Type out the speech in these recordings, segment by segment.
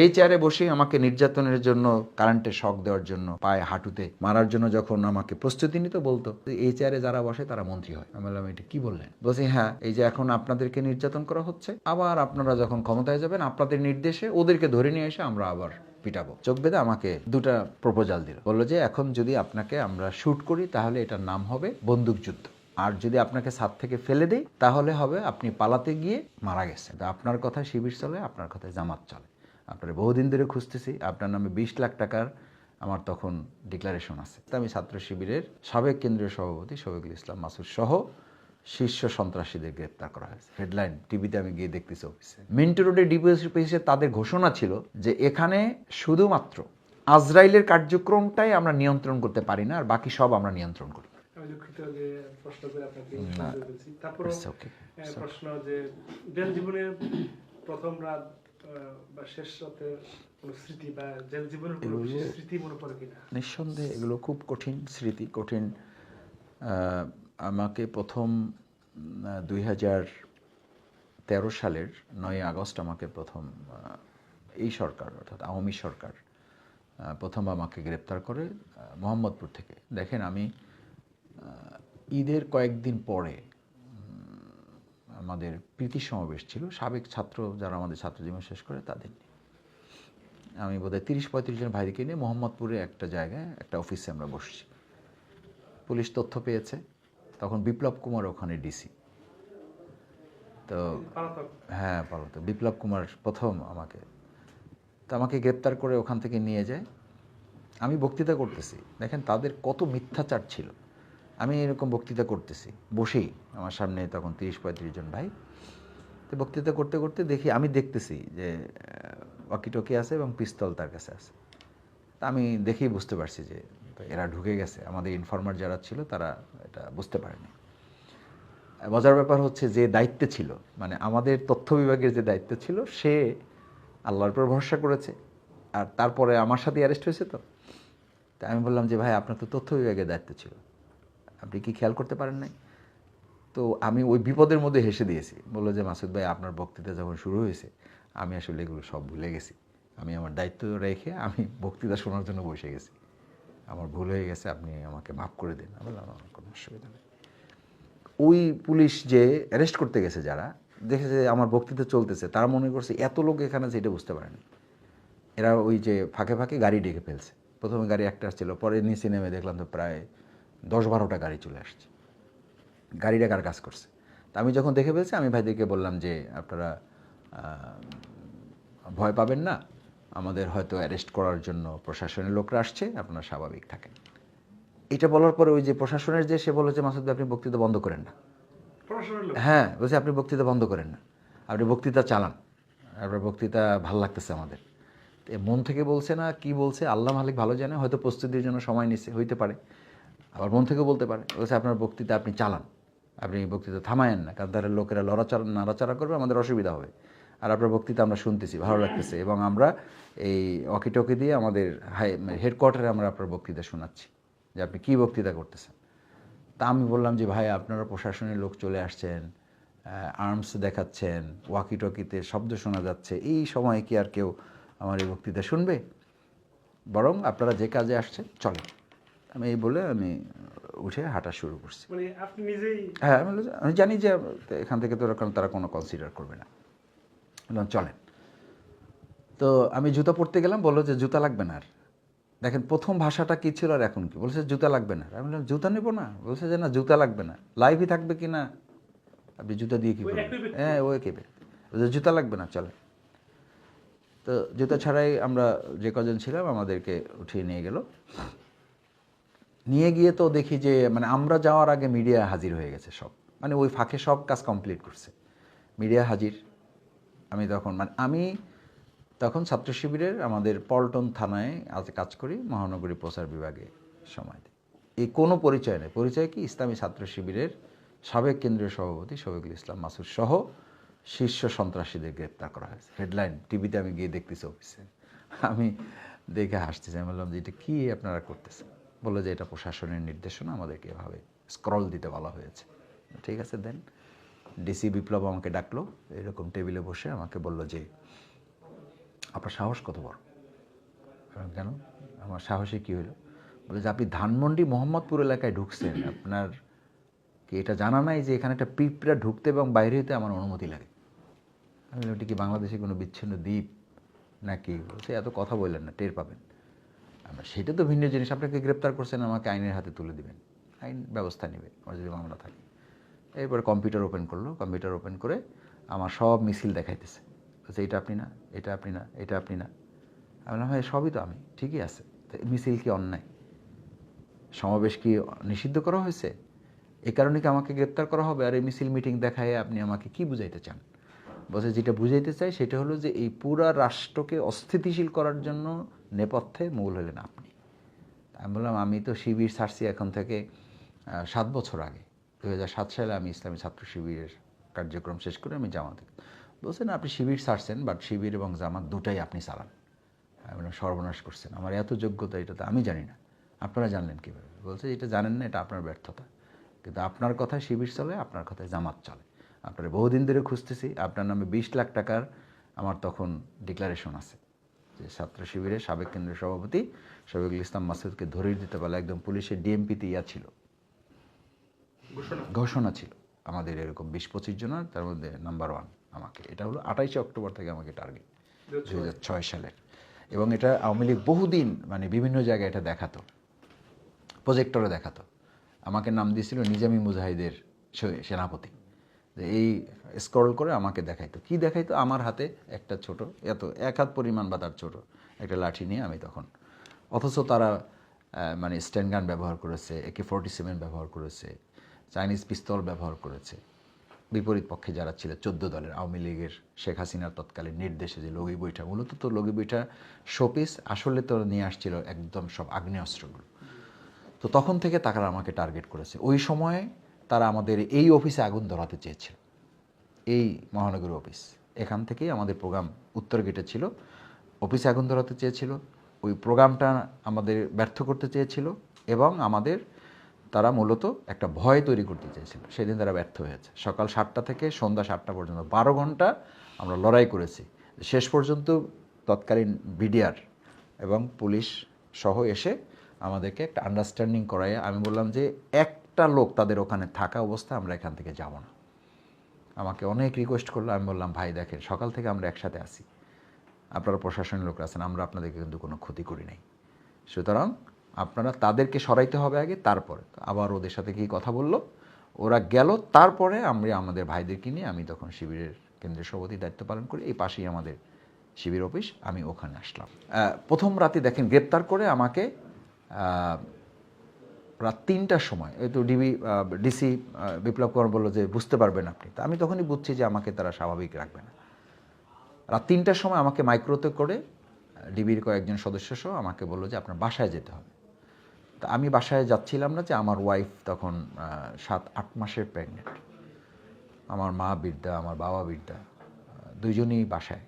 এই চেয়ারে বসেই আমাকে নির্যাতনের জন্য কারেন্টে শক দেওয়ার জন্য পায়ে হাঁটুতে মারার জন্য যখন আমাকে প্রস্তুতি নিতে বলতো, এই চেয়ারে যারা বসে তারা মন্ত্রী হয়। আমি বললাম, এটা কি বললেন? বলছি হ্যাঁ এই যে এখন আপনাদেরকে নির্যাতন করা হচ্ছে, আবার আপনারা যখন ক্ষমতায় যাবেন, আপনাদের নির্দেশে ওদেরকে ধরে নিয়ে এসে আমরা আবার পিটাবো। চোখ বেঁধে আমাকে দুটা প্রপোজাল দিল। বলল যে, এখন যদি আপনাকে আমরা শুট করি, তাহলে এটার নাম হবে বন্দুকযুদ্ধ আর যদি আপনাকে ছাদ থেকে ফেলে দেই, তাহলে হবে আপনি পালাতে গিয়ে মারা গেছেন। আপনার কথায় শিবির চলে, আপনার কথায় জামাত চলে। আপনার বহুদিন ধরে খুঁজতেছি। আপনার নামে বিশ লাখ টাকার আমার তখন ডিক্লারেশন আছে। আমি ছাত্র শিবিরের সাবেক কেন্দ্রীয় সভাপতি শফিকুল ইসলাম মাসুদ সহ শীর্ষ সন্ত্রাসীদের গ্রেপ্তার করা হয়েছে। হেডলাইন টিভিতে আমি গিয়ে দেখতেছি অফিসে মিন্টু রোডে ডিপিএসে তাদের ঘোষণা ছিল যে এখানে শুধুমাত্র আজরাইলের কার্যক্রমটাই আমরা নিয়ন্ত্রণ করতে পারি না আর বাকি সব আমরা নিয়ন্ত্রণ করি। আমি দুঃখিত যে প্রশ্ন যে প্রথম রাত বা শেষ রাতের স্মৃতি বা জেল জীবনের কোনো স্মৃতি মনে পড়ে কিনা? নিঃসন্দেহে এগুলো খুব কঠিন স্মৃতি কঠিন আমাকে প্রথম দুই হাজার তেরো সালের নয় আগস্ট আমাকে প্রথম এই সরকার অর্থাৎ আওয়ামী সরকার প্রথম আমাকে গ্রেপ্তার করে মোহাম্মদপুর থেকে। দেখেন আমি ঈদের কয়েকদিন পরে আমাদের প্রীতি সমাবেশ ছিল। সাবেক ছাত্র যারা আমাদের ছাত্র জীবন শেষ করে তাদের নিয়ে। আমি বোধহয় তিরিশ পঁয়ত্রিশ জন ভাইকে নিয়ে মোহাম্মদপুরে একটা জায়গায় একটা অফিসে আমরা বসছি। পুলিশ তথ্য পেয়েছে। তখন বিপ্লব কুমার ওখানে ডিসি তো পালাতক। হ্যাঁ পালাতো বিপ্লব কুমার প্রথম আমাকে। তো আমাকে গ্রেপ্তার করে ওখান থেকে নিয়ে যায়। আমি বক্তৃতা করতেছি। দেখেন তাদের কত মিথ্যাচার ছিল। আমি এরকম বক্তৃতা করতেছি বসেই আমার সামনে তখন তিরিশ পঁয়ত্রিশ জন ভাই। তো বক্তৃতা করতে করতে দেখি আমি দেখতেছি যে ওয়াকিটকি আছে এবং পিস্তল তার কাছে আছে। তা আমি দেখেই বুঝতে পারছি যে এরা ঢুকে গেছে। আমাদের ইনফরমার যারা ছিল তারা এটা বুঝতে পারেনি। মজার ব্যাপার হচ্ছে যে দায়িত্বে ছিল মানে আমাদের তথ্য বিভাগের যে দায়িত্ব ছিল সে আল্লাহর উপর ভরসা করেছে। আর তারপরে আমার সাথে অ্যারেস্ট হয়েছে তো। তা আমি বললাম যে ভাই আপনার তো তথ্য বিভাগের দায়িত্ব ছিল। আপনি কি খেয়াল করতে পারেন নাই? তো আমি ওই বিপদের মধ্যে হেসে দিয়েছি। বলল যে, মাসুদ ভাই, আপনার বক্তৃতা যখন শুরু হয়েছে, আমি আসলে এগুলো সব ভুলে গেছি। আমি আমার দায়িত্ব রেখে আমি বক্তৃতা শোনার জন্য বসে গেছি। আমার ভুল হয়ে গেছে, আপনি আমাকে মাফ করে দিন। আমি বললাম, আমার কোনো অসুবিধা নেই। ওই পুলিশ যে অ্যারেস্ট করতে গেছে যারা দেখেছে আমার বক্তৃতা চলতেছে, তারা মনে করছে এত লোক এখানে আছে, এটা বুঝতে পারেনি। এরা ওই যে ফাঁকে ফাঁকে গাড়ি ডেকে ফেলছে। প্রথমে গাড়ি একটা আসছিল, পরে নিচে নেমে দেখলাম তো প্রায় দশ বারোটা গাড়ি চলে আসছে। গাড়িটা কার কাজ করছে। তা আমি যখন দেখে ফেলছি আমি ভাইদেরকে বললাম যে আপনারা ভয় পাবেন না। আমাদের হয়তো অ্যারেস্ট করার জন্য প্রশাসনের লোকরা আসছে আপনারা স্বাভাবিক থাকেন। এটা বলার পরে ওই যে প্রশাসনের যে সে বলল যে মাসুদ আপনি বক্তৃতা বন্ধ করেন না। হ্যাঁ বলছি আপনি বক্তৃতা বন্ধ করেন না। আপনি বক্তৃতা চালান। আপনার বক্তৃতা ভালো লাগতেছে আমাদের। মন থেকে বলছে না কি বলছে আল্লাহ মালিক ভালো জানে হয়তো প্রস্তুতির জন্য সময় নিচ্ছে হইতে পারে। আবার মন থেকে বলতে পারে। বলছে, আপনার বক্তৃতা আপনি চালান। আপনি বক্তৃতা থামায়েন না, কারণ লোকেরা লড়াচড়া, নাড়াচাড়া করবে, আমাদের অসুবিধা হবে। আর আপনার বক্তৃতা আমরা শুনতেছি, ভালো লাগতেছে। এবং আমরা এই অকিটকি দিয়ে আমাদের হাই হেডকোয়ার্টারে আমরা আপনার বক্তৃতা শোনাচ্ছি, যে আপনি কী বক্তৃতা করতেছেন। তা আমি বললাম যে, ভাই, আপনারা প্রশাসনের লোক চলে আসছেন আর্মস দেখাচ্ছেন ওয়াকি টকিতে শব্দ শোনা যাচ্ছে। এই সময় কি আর কেউ আমার এই বক্তৃতা শুনবে? বরং আপনারা যে কাজে আসছেন, চলেন। আমি এই বলে আমি উঠে হাঁটা শুরু করছি। মানে হ্যাঁ আমি আমি জানি যে এখান থেকে তো এরকম তারা কোনো কনসিডার করবে না। বললাম চলেন। তো আমি জুতা পরতে গেলাম বলল যে জুতা লাগবে না আর। দেখেন প্রথম ভাষাটা কী ছিল আর এখন কি? বলছে জুতা লাগবে না আমি বললাম জুতা নেব না? বলছে যে না জুতা লাগবে না। লাইভই থাকবে কি না? আপনি জুতা দিয়ে কি করবেন? হ্যাঁ ওই কেবে বলছে জুতা লাগবে না চলে তো জুতা ছাড়াই আমরা যে কজন ছিলাম আমাদেরকে উঠিয়ে নিয়ে গেল। নিয়ে গিয়ে তো দেখি যে মানে আমরা যাওয়ার আগে মিডিয়া হাজির হয়ে গেছে সব। মানে ওই ফাঁকে সব কাজ কমপ্লিট করছে। মিডিয়া হাজির। আমি তখন মানে আমি তখন ছাত্র শিবিরের আমাদের পল্টন থানায় আজ কাজ করি, মহানগরী প্রচার বিভাগে সময় এই কোনো পরিচয় নেই। পরিচয় কি? ইসলামী ছাত্র শিবিরের সাবেক কেন্দ্রীয় সভাপতি শফিকুল ইসলাম মাসুদ সহ শীর্ষ সন্ত্রাসীদের গ্রেপ্তার করা হয়েছে। হেডলাইন টিভিতে আমি গিয়ে দেখতেছি অফিসে আমি দেখে হাসতেছি। আমি বললাম যে, এটা কী আপনারা করতেছেন? বলল যে এটা প্রশাসনের নির্দেশনা, আমাদেরকে এভাবে স্ক্রল দিতে বলা হয়েছে। ঠিক আছে দেন ডিসি বিপ্লব আমাকে ডাকলো, এরকম টেবিলে বসে আমাকে বলল যে, আপনার সাহস কত বড়? কেন? আমার সাহসে কী হলো? বলে যে, আপনি ধানমন্ডি মোহাম্মদপুর এলাকায় ঢুকছেন, আপনার কি এটা জানা নাই যে এখানে একটা পিঁপড়া ঢুকতে এবং বাইরে হতে আমার অনুমতি লাগে? আমি ওটা কি বাংলাদেশে কোনো বিচ্ছিন্ন দ্বীপ নাকি? বলছে, এত কথা বললেন না, টের পাবেন। আমরা সেটা তো ভিন্ন জিনিস। আপনাকে গ্রেপ্তার করছেন, আমাকে আইনের হাতে তুলে দিবেন। আইন ব্যবস্থা নেবে, আমার যদি মামলা থাকে। এরপরে কম্পিউটার ওপেন করল, কম্পিউটার ওপেন করে আমার সব মিছিল দেখাইতেছে। বলছে, এটা আপনি না, এটা আপনি না, এটা আপনি না। আমি বললাম হ্যাঁ সবই তো আমি, ঠিকই আছে। মিছিল কি অন্যায়? সমাবেশ কি নিষিদ্ধ করা হয়েছে? এ কারণে কি আমাকে গ্রেপ্তার করা হবে? আর এই মিছিল মিটিং দেখায় আপনি আমাকে কি বুঝাইতে চান? বলছে যেটা বুঝাইতে চাই সেটা হলো যে এই পুরা রাষ্ট্রকে অস্থিতিশীল করার জন্য নেপথ্যে মূল হলেন আপনি। আমি বললাম, আমি তো শিবির ছাড়ছি এখন থেকে সাত বছর আগে। দু সালে আমি ইসলামী ছাত্র শিবিরের কার্যক্রম শেষ করে আমি জামাতে বলছেন, আপনি শিবির ছাড়ছেন বাট শিবির এবং জামাত দুটাই আপনি চালান। আমি সর্বনাশ করছেন। আমার এত যোগ্যতা এটা তো আমি জানি না। আপনারা জানলেন কীভাবে? বলছে, এটা জানেন না, এটা আপনার ব্যর্থতা। কিন্তু আপনার কথায় শিবির চলে, আপনার কথায় জামাত চলে। আপনার বহুদিন ধরে খুঁজতেছি। আপনার নামে বিশ লাখ টাকার আমার তখন ডিক্লারেশন আছে যে ছাত্র শিবিরের সাবেক কেন্দ্রীয় সভাপতি শফিকুল ইসলাম মাসুদকে ধরিয়ে দিতে পারলে একদম পুলিশের ডিএমপিতে ইয়া ছিল। ঘোষণা? ছিল। আমাদের এরকম বিশ পঁচিশ জনের তার মধ্যে নাম্বার ওয়ান আমাকে। এটা হলো আঠাইশে অক্টোবর থেকে আমাকে টার্গেট দু হাজার ছয় সালের। এবং এটা আওয়ামী লীগ বহুদিন মানে বিভিন্ন জায়গায় এটা দেখাতো প্রজেক্টরে দেখাতো। আমাকে নাম দিয়েছিল নিজামী মুজাহিদের সেনাপতি। এই স্ক্রল করে আমাকে দেখাইতো। কি দেখাইতো? আমার হাতে একটা ছোট, এত, এক হাত পরিমাণ বা তার ছোট একটা লাঠি নিয়ে আমি তখন। অথচ তারা মানে স্ট্যান্ড গান ব্যবহার করেছে একে ফোরটি সেভেন ব্যবহার করেছে চাইনিজ পিস্তল ব্যবহার করেছে। বিপরীত পক্ষে যারা ছিল, চোদ্দ দলের আওয়ামী লীগের শেখ হাসিনার তৎকালীন নির্দেশে যে লগি বইটা মূলত তো লগি বইটা শোপিস আসলে তো নিয়ে আসছিল একদম সব আগ্নেয়াস্ত্রগুলো। তো তখন থেকে তারা আমাকে টার্গেট করেছে। ওই সময়ে তারা আমাদের এই অফিসে আগুন ধরাতে চেয়েছিল। এই মহানগর অফিস। এখান থেকেই আমাদের প্রোগ্রাম উত্তর গেটে ছিল। অফিসে আগুন ধরাতে চেয়েছিল। ওই প্রোগ্রামটা আমাদের ব্যর্থ করতে চেয়েছিল এবং আমাদের তারা মূলত একটা ভয় তৈরি করতে চেয়েছিল। সেদিন তারা ব্যর্থ হয়েছে। সকাল সাতটা থেকে সন্ধ্যা সাতটা পর্যন্ত, বারো ঘণ্টা আমরা লড়াই করেছি। শেষ পর্যন্ত তৎকালীন বিডিআর এবং পুলিশ সহ এসে আমাদেরকে একটা আন্ডারস্ট্যান্ডিং করায় আমি বললাম যে একটা লোক তাদের ওখানে থাকা অবস্থায় আমরা এখান থেকে যাব না। আমাকে অনেক রিকোয়েস্ট করল, আমি বললাম, ভাই, দেখেন, সকাল থেকে আমরা একসাথে আসি আপনারা প্রশাসনের লোক আছেন, আমরা আপনাদেরকে কিন্তু কোনো ক্ষতি করি নাই। সুতরাং আপনারা তাদেরকে সরাইতে হবে আগে, তারপরে। আবার ওদের সাথে কি কথা বলল। ওরা গেল, তারপরে আমরা, আমাদের ভাইদেরকে নিয়ে আমি তখন শিবিরের কেন্দ্রীয় সভাপতি দায়িত্ব পালন করি। এই পাশেই আমাদের শিবির অফিস, আমি ওখানে আসলাম। প্রথম রাতে দেখেন, গ্রেপ্তার করে আমাকে রাত তিনটার সময় তো ডিবি ডিসি বিপ্লব কুমার বলল যে বুঝতে পারবেন আপনি। তো আমি তখনই বুঝছি যে আমাকে তারা স্বাভাবিক রাখবে না। রাত তিনটার সময় আমাকে মাইক্রোতে করে ডিবির কয়েকজন সদস্য সহ আমাকে বলল যে আপনার বাসায় যেতে হবে। তা আমি বাসায় যাচ্ছিলাম না যে আমার ওয়াইফ তখন সাত আট মাসের প্রেগনেন্ট আমার মা বৃদ্ধা আমার বাবা বৃদ্ধা আহ, দুইজনই বাসায়।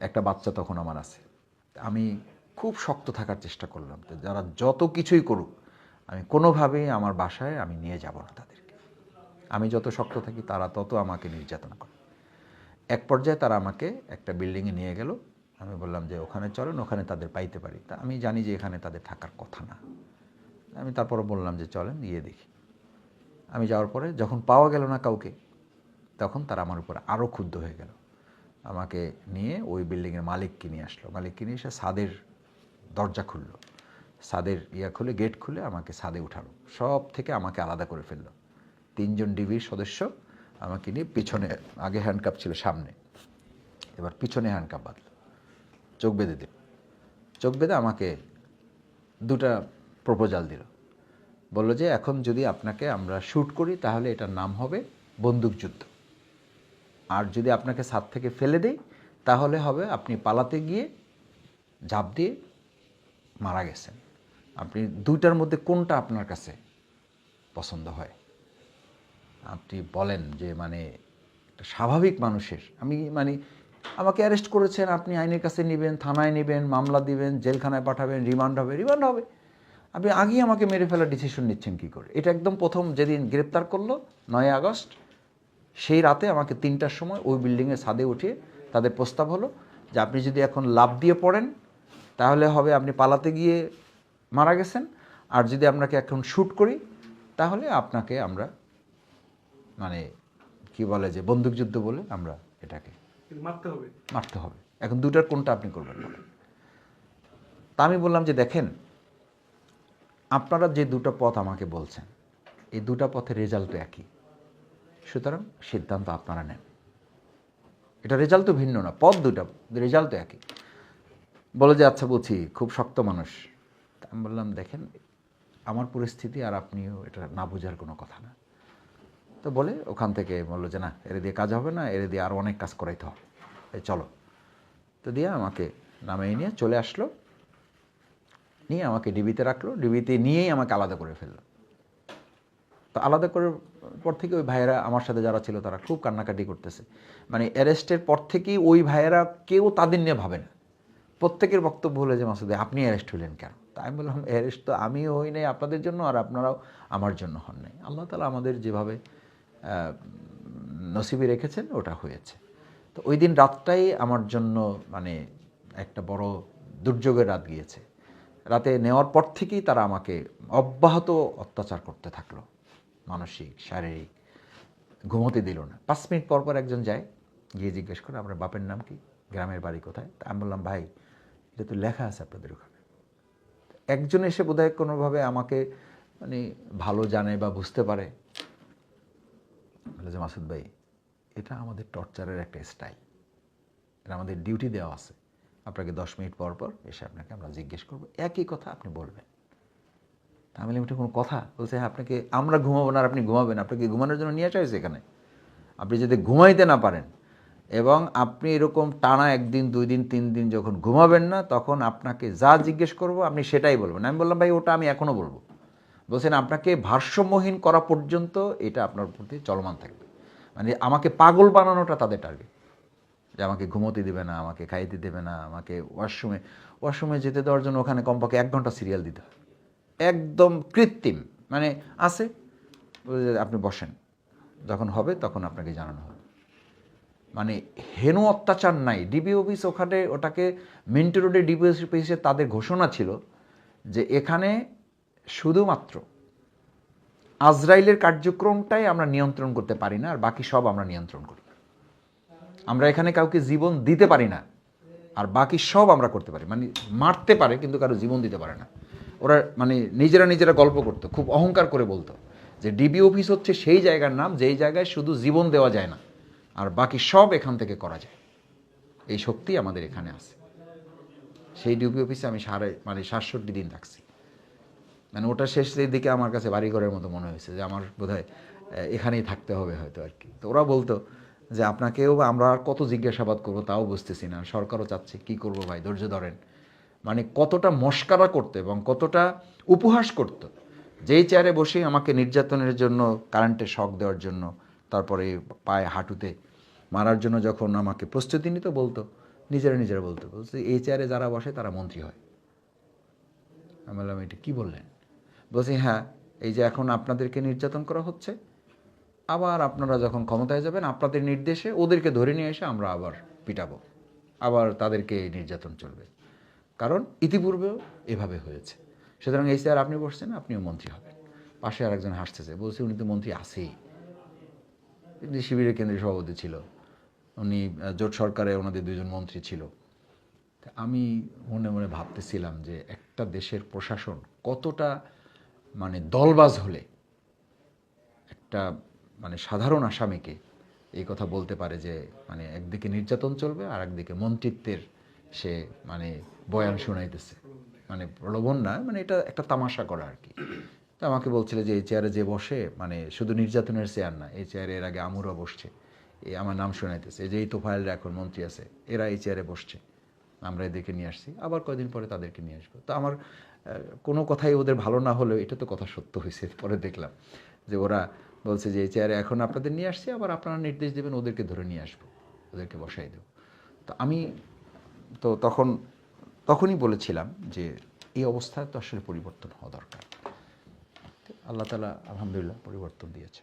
একটা বাচ্চা তখন আমার আছে। আমি খুব শক্ত থাকার চেষ্টা করলাম যারা যত কিছুই করুক আমি কোনোভাবেই আমার বাসায় আমি নিয়ে যাব না তাদেরকে। আমি যত শক্ত থাকি তারা তত আমাকে নির্যাতন করে। এক পর্যায়ে তারা আমাকে একটা বিল্ডিংয়ে নিয়ে গেল। আমি বললাম যে ওখানে চলেন, ওখানে তাদের পাইতে পারি। তা আমি জানি যে এখানে তাদের থাকার কথা না। আমি তারপরে বললাম যে চলেন, গিয়ে দেখি। আমি যাওয়ার পরে যখন পাওয়া গেল না কাউকে, তখন তারা আমার উপর আরও ক্ষুব্ধ হয়ে গেল। আমাকে নিয়ে ওই বিল্ডিংয়ের মালিককে নিয়ে আসলো। মালিককে নিয়ে এসে সাদের দরজা খুললো। ছাদের ইয়া খুলে, গেট খুলে আমাকে ছাদে উঠালো। সব থেকে আমাকে আলাদা করে ফেলল। তিনজন ডিবির সদস্য আমাকে নিয়ে পিছনে, আগে হ্যান্ডকাপ ছিল সামনে, এবার পিছনে হ্যান্ডকাপ বাঁধলো। চোখ বেঁধে দিল। চোখ বেঁধে আমাকে দুটা প্রপোজাল দিল। বলল যে, এখন যদি আপনাকে আমরা শ্যুট করি, তাহলে এটার নাম হবে বন্দুকযুদ্ধ আর যদি আপনাকে ছাদ থেকে ফেলে দেই, তাহলে হবে আপনি পালাতে গিয়ে ঝাঁপ দিয়ে মারা গেছেন। আপনি দুইটার মধ্যে কোনটা আপনার কাছে পছন্দ হয়? আপনি বলেন যে মানে একটা স্বাভাবিক মানুষের, আমি মানে আমাকে অ্যারেস্ট করেছেন, আপনি আইনের কাছে নেবেন, থানায় নেবেন, মামলা দিবেন, জেলখানায় পাঠাবেন, রিমান্ড হবে রিমান্ড হবে। আপনি আগেই আমাকে মেরে ফেলার ডিসিশন নিচ্ছেন কী করে? এটা একদম প্রথম যেদিন গ্রেপ্তার করল, নয় আগস্ট, সেই রাতে আমাকে তিনটার সময় ওই বিল্ডিংয়ের ছাদে উঠিয়ে তাদের প্রস্তাব হলো যে, আপনি যদি এখন লাভ দিয়ে পড়েন, তাহলে হবে আপনি পালাতে গিয়ে মারা গেছেন। আর যদি আপনাকে এখন শ্যুট করি তাহলে আপনাকে আমরা মানে কি বলে যে বন্দুকযুদ্ধ বলে আমরা এটাকে মারতে হবে। মারতে হবে। এখন দুটার কোনটা আপনি করবেন তা আমি বললাম যে দেখেন আপনারা যে দুটো পথ আমাকে বলছেন এই দুটো পথের রেজাল্ট একই। সুতরাং সিদ্ধান্ত আপনারা নেন। এটা রেজাল্ট তো ভিন্ন না পথ দুটা রেজাল্ট তো একই। বলে যে আচ্ছা বলছি খুব শক্ত মানুষ আমি বললাম, দেখেন, আমার পরিস্থিতি আর আপনিও এটা না বোঝার কোনো কথা না। তো বলে ওখান থেকে বলল যে, না, এর দিয়ে কাজ হবে না, এর দিয়ে আরও অনেক কাজ করাইতে হবে। এই চলো। তো দিয়ে আমাকে নামিয়ে নিয়ে চলে আসলো। নিয়ে আমাকে ডিবিতে রাখল। ডিবিতে নিয়েই আমাকে আলাদা করে ফেলল। তো আলাদা করার পর থেকে ওই ভাইয়েরা আমার সাথে যারা ছিল, তারা খুব কান্নাকাটি করতেছে। মানে অ্যারেস্টের পর থেকেই ওই ভাইয়েরা কেউ তাদের নিয়ে ভাবে না। প্রত্যেকের বক্তব্য হলো যে, মাসুদে, আপনি অ্যারেস্ট হলেন কেন? তাই আমি বললাম অ্যারেস্ট তো আমিও হই নাই, আপনাদের জন্য আর আপনারাও আমার জন্য হন নাই। আল্লাহ তালা আমাদের যেভাবে নসিবে রেখেছেন, ওটা হয়েছে। তো ওই দিন রাতটাই আমার জন্য মানে একটা বড় দুর্যোগের রাত গিয়েছে। রাতে নেওয়ার পর থেকেই তারা আমাকে অব্যাহত অত্যাচার করতে থাকল। মানসিক, শারীরিক, ঘুমোতে দিল না। পাঁচ মিনিট পর পর একজন যায়, গিয়ে জিজ্ঞেস করে, আপনার বাপের নাম কি? গ্রামের বাড়ি কোথায়? তা আমি বললাম, ভাই, এটা তো লেখা আছে আপনাদের ওখানে। একজন এসে বোধহয় কোনোভাবে আমাকে মানে ভালো জানে বা বুঝতে পারে। বলে যে মাসুদ ভাই এটা আমাদের টর্চারের একটা স্টাইল। এটা আমাদের ডিউটি দেওয়া আছে। আপনাকে দশ মিনিট পর পর এসে আপনাকে আমরা জিজ্ঞেস করব একই কথা আপনি বলবেন। আমি বললাম, কোনো কথা? বলছে হ্যাঁ আপনাকে আমরা ঘুমাবো না আর আপনি ঘুমাবেন। আপনাকে ঘুমানোর জন্য নিয়ে আসা হয়েছে এখানে। আপনি যদি ঘুমাইতে না পারেন এবং আপনি এরকম টানা একদিন, দুই দিন, তিন দিন যখন ঘুমাবেন না, তখন আপনাকে যা জিজ্ঞেস করব আপনি সেটাই বলবেন। আমি বললাম, ভাই, ওটা আমি এখনও বলব। বলছেন, আপনাকে ভারসাম্যহীন করা পর্যন্ত এটা আপনার প্রতি চলমান থাকবে। মানে আমাকে পাগল বানানোটা তাদের টার্গেট যে আমাকে ঘুমোতে দেবে না, আমাকে খাইতে দেবে না, আমাকে ওয়াশরুমে ওয়াশরুমে যেতে দেওয়ার জন্য ওখানে কমপক্ষে এক ঘণ্টা সিরিয়াল দিতে হয়। একদম কৃত্রিম। মানে আছে, আপনি বসেন। যখন হবে তখন আপনাকে জানানো হবে। মানে হেন অত্যাচার নাই। ডিবি অফিস ওখানে ওটাকে মিন্টু রোডে ডিবি অফিসে তাদের ঘোষণা ছিল যে এখানে শুধুমাত্র আজরাইলের কার্যক্রমটাই আমরা নিয়ন্ত্রণ করতে পারি না, আর বাকি সব আমরা নিয়ন্ত্রণ করি। আমরা এখানে কাউকে জীবন দিতে পারি না, আর বাকি সব আমরা করতে পারি। মানে মারতে পারে, কিন্তু কারও জীবন দিতে পারে না। ওরা মানে নিজেরা নিজেরা গল্প করতো, খুব অহংকার করে বলতো যে ডিবি অফিস হচ্ছে সেই জায়গার নাম, যেই জায়গায় শুধু জীবন দেওয়া যায় না। আর বাকি সব এখান থেকে করা যায়। এই শক্তি আমাদের এখানে আছে। সেই ডিবি অফিসে আমি সাড়ে মানে সাতষট্টি দিন থাকছি। মানে ওটা শেষের দিকে আমার কাছে বাড়িঘরের মতো মনে হয়েছে যে আমার বোধহয় এখানেই থাকতে হবে হয়তো আর কি। তো ওরা বলতো যে আপনাকেও আমরা আর কত জিজ্ঞাসাবাদ করব তাও বুঝতেছি না। সরকারও চাচ্ছে, কি করব ভাই, ধৈর্য ধরেন। মানে কতটা মস্কারা করতো এবং কতটা উপহাস করতো। যেই চেয়ারে বসেই আমাকে নির্যাতনের জন্য কারেন্টে শক দেওয়ার জন্য, তারপরে পায়ে হাঁটুতে মারার জন্য যখন আমাকে প্রস্তুতি নিত, বলতো, নিজেরা নিজেরা বলতো বলছে এই চেয়ারে যারা বসে, তারা মন্ত্রী হয়। আমি বললাম, এটা কী বললেন? বলছি হ্যাঁ এই যে এখন আপনাদেরকে নির্যাতন করা হচ্ছে, আবার আপনারা যখন ক্ষমতায় যাবেন, আপনাদের নির্দেশে ওদেরকে ধরে নিয়ে এসে আমরা আবার পিটাবো, আবার তাদেরকে নির্যাতন চলবে। কারণ ইতিপূর্বেও এভাবে হয়েছে। সুতরাং এই স্যার আপনি বসছেন, আপনিও মন্ত্রী হবেন। পাশে আরেকজন হাসতেছে, বলছে, উনি তো মন্ত্রী আছেই। শিবিরের কেন্দ্রীয় সভাপতি ছিল। উনি জোট সরকারে ওনাদের দুজন মন্ত্রী ছিল। আমি মনে মনে ভাবতেছিলাম যে একটা দেশের প্রশাসন কতটা মানে দলবাজ হলে একটা মানে সাধারণ আসামিকে এই কথা বলতে পারে যে মানে একদিকে নির্যাতন চলবে আর একদিকে মন্ত্রিত্বের সে মানে বয়ান শোনাইতেছে। মানে প্রলোভন না মানে এটা একটা তামাশা করা আর কি। তো আমাকে বলছিল যে এই চেয়ারে যে বসে মানে শুধু নির্যাতনের চেয়ার না, এই চেয়ারে এর আগে আমুরা বসছে। এই আমার নাম শোনাইতেছে যে এই তোফায়েলরা এখন মন্ত্রী আছে, এরা এই চেয়ারে বসছে। আমরা এদেরকে নিয়ে আসছি, আবার কয়দিন পরে তাদেরকে নিয়ে আসব। তো আমার কোনো কথাই ওদের ভালো না হলেও এটা তো কথা সত্য হয়েছে, পরে দেখলাম যে ওরা বলছে যে এই চেয়ারে এখন আপনাদের নিয়ে আসছি, আবার আপনারা নির্দেশ দেবেন ওদেরকে ধরে নিয়ে আসব, ওদেরকে বসাই দেবো। তো আমি তো তখন, তখনই বলেছিলাম যে এই অবস্থায় তো আসলে পরিবর্তন হওয়া দরকার। আল্লাহ তালা আলহামদুলিল্লাহ পরিবর্তন দিয়েছে।